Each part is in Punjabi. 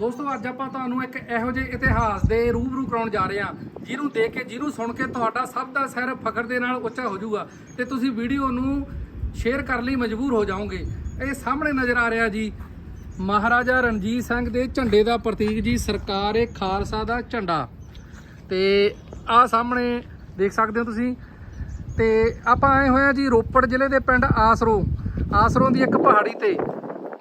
ਦੋਸਤੋ, ਅੱਜ ਆਪਾਂ ਤੁਹਾਨੂੰ ਇੱਕ ਇਹੋ ਜਿਹੇ ਇਤਿਹਾਸ ਦੇ ਰੂਬਰੂ ਕਰਾਉਣ ਜਾ ਰਹੇ ਹਾਂ, ਜਿਹਨੂੰ ਦੇਖ ਕੇ, ਜਿਹਨੂੰ ਸੁਣ ਕੇ ਤੁਹਾਡਾ ਸਭ ਦਾ ਸਿਰ ਫਖਰ ਦੇ ਨਾਲ ਉੱਚਾ ਹੋ ਜਾਊਗਾ ਤੇ ਤੁਸੀਂ ਵੀਡੀਓ ਨੂੰ ਸ਼ੇਅਰ ਕਰਨ ਲਈ ਮਜਬੂਰ ਹੋ ਜਾਓਗੇ। ਇਹ ਸਾਹਮਣੇ ਨਜ਼ਰ ਆ ਰਿਹਾ ਜੀ, ਮਹਾਰਾਜਾ ਰਣਜੀਤ ਸਿੰਘ ਦੇ ਝੰਡੇ ਦਾ ਪ੍ਰਤੀਕ ਜੀ, ਸਰਕਾਰ ਏ ਖਾਲਸਾ ਦਾ ਝੰਡਾ। ਤੇ ਆਹ ਸਾਹਮਣੇ ਦੇਖ ਸਕਦੇ ਹੋ ਤੁਸੀਂ, ਤੇ ਆਪਾਂ ਆਏ ਹੋਏ ਆ ਜੀ ਰੋਪੜ ਜ਼ਿਲ੍ਹੇ ਦੇ ਪਿੰਡ ਆਸਰੋ, ਆਸਰੋਂ ਦੀ ਇੱਕ ਪਹਾੜੀ ਤੇ।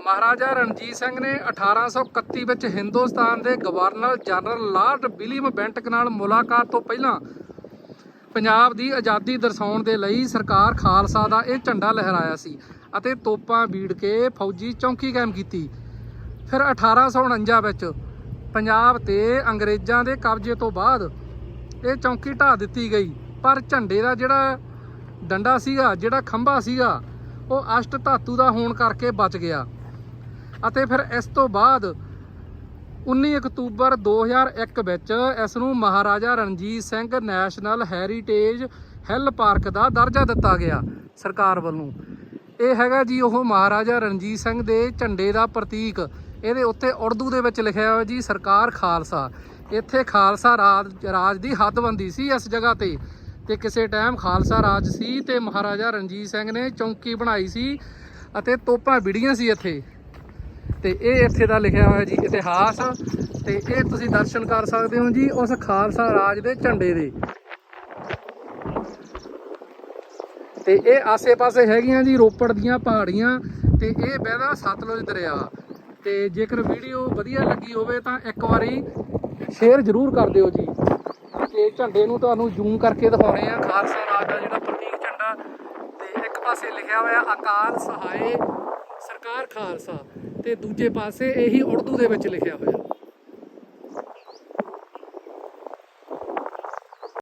ਮਹਾਰਾਜਾ ਰਣਜੀਤ ਸਿੰਘ ਨੇ 1831 ਵਿੱਚ ਹਿੰਦੁਸਤਾਨ ਦੇ governor general lord William Bentinck ਨਾਲ ਮੁਲਾਕਾਤ ਤੋਂ ਪਹਿਲਾਂ ਪੰਜਾਬ ਦੀ ਆਜ਼ਾਦੀ ਦਰਸਾਉਣ ਦੇ ਲਈ ਸਰਕਾਰ ਖਾਲਸਾ ਦਾ ਇਹ ਝੰਡਾ ਲਹਿਰਾਇਆ ਸੀ ਅਤੇ ਤੋਪਾਂ ਬੀੜ ਕੇ ਫੌਜੀ ਚੌਂਕੀ ਕਾਇਮ ਕੀਤੀ। ਫਿਰ 1849 ਵਿੱਚ ਪੰਜਾਬ ਤੇ ਅੰਗਰੇਜ਼ਾਂ ਦੇ ਕਬਜ਼ੇ ਤੋਂ ਬਾਅਦ ਇਹ ਚੌਂਕੀ ਢਾਹ ਦਿੱਤੀ ਗਈ। ਪਰ ਝੰਡੇ ਦਾ ਜਿਹੜਾ ਡੰਡਾ ਸੀਗਾ, ਜਿਹੜਾ ਖੰਭਾ ਸੀਗਾ, ਉਹ ਅਸ਼ਟ ਧਾਤੂ ਦਾ ਹੋਣ ਕਰਕੇ ਬਚ ਗਿਆ। ਅਤੇ ਫਿਰ ਇਸ ਤੋਂ ਬਾਅਦ 19 ਅਕਤੂਬਰ 2001 ਵਿੱਚ ਇਸ ਨੂੰ Maharaja Ranjit Singh national heritage hill park ਦਾ ਦਰਜਾ ਦਿੱਤਾ ਗਿਆ ਸਰਕਾਰ ਵੱਲੋਂ। ਇਹ ਹੈਗਾ ਜੀ ਉਹ ਮਹਾਰਾਜਾ ਰਣਜੀਤ ਸਿੰਘ ਦੇ ਝੰਡੇ ਦਾ ਪ੍ਰਤੀਕ। ਇਹਦੇ ਉੱਤੇ ਉਰਦੂ ਦੇ ਵਿੱਚ ਲਿਖਿਆ ਹੋਇਆ ਜੀ, ਸਰਕਾਰ ਖਾਲਸਾ। ਇੱਥੇ ਖਾਲਸਾ ਰਾਜ ਰਾਜ ਦੀ ਹੱਦਬੰਦੀ ਸੀ ਇਸ ਜਗ੍ਹਾ ਤੇ। ਤੇ ਕਿਸੇ ਟਾਈਮ ਖਾਲਸਾ ਰਾਜ ਸੀ ਤੇ ਮਹਾਰਾਜਾ ਰਣਜੀਤ ਸਿੰਘ ਨੇ ਚੌਂਕੀ ਬਣਾਈ ਸੀ ਅਤੇ ਤੋਪਾਂ ਵਿੜੀਆਂ ਸੀ ਇੱਥੇ। ਤੇ ਇਹ ਇੱਥੇ ਦਾ ਲਿਖਿਆ ਹੋਇਆ ਜੀ ਇਤਿਹਾਸ ਤੇ ਇਹ ਤੁਸੀਂ ਦਰਸ਼ਨ ਕਰ ਸਕਦੇ ਹੋ ਜੀ ਉਸ ਖਾਲਸਾ ਰਾਜ ਦੇ ਝੰਡੇ ਦੇ। ਤੇ ਇਹ ਆਸੇ-ਪਾਸੇ ਹੈਗੀਆਂ ਜੀ ਰੋਪੜ ਦੀਆਂ ਪਹਾੜੀਆਂ ਤੇ ਇਹ ਬਹਿਦਾ ਸਤਲੁਜ ਦਰਿਆ। ਤੇ ਜੇਕਰ ਵੀਡੀਓ ਵਧੀਆ ਲੱਗੀ ਹੋਵੇ ਤਾਂ ਇੱਕ ਵਾਰੀ ਸ਼ੇਅਰ ਜ਼ਰੂਰ ਕਰ ਦਿਓ ਜੀ। ਤੇ ਝੰਡੇ ਨੂੰ ਤੁਹਾਨੂੰ ਜ਼ੂਮ ਕਰਕੇ ਦਿਖਾਉਣੇ ਆ ਖਾਲਸਾ ਰਾਜ ਦਾ ਜਿਹੜਾ ਪ੍ਰਤੀਕ ਝੰਡਾ। ਤੇ ਇੱਕ ਪਾਸੇ ਲਿਖਿਆ ਹੋਇਆ ਅਕਾਲ ਸਹਾਏ ਸਰਕਾਰ ਖਾਲਸਾ। ਤੇ ਦੂਜੇ ਪਾਸੇ ਇਹੀ ਉਰਦੂ ਦੇ ਵਿੱਚ ਲਿਖਿਆ ਹੋਇਆ।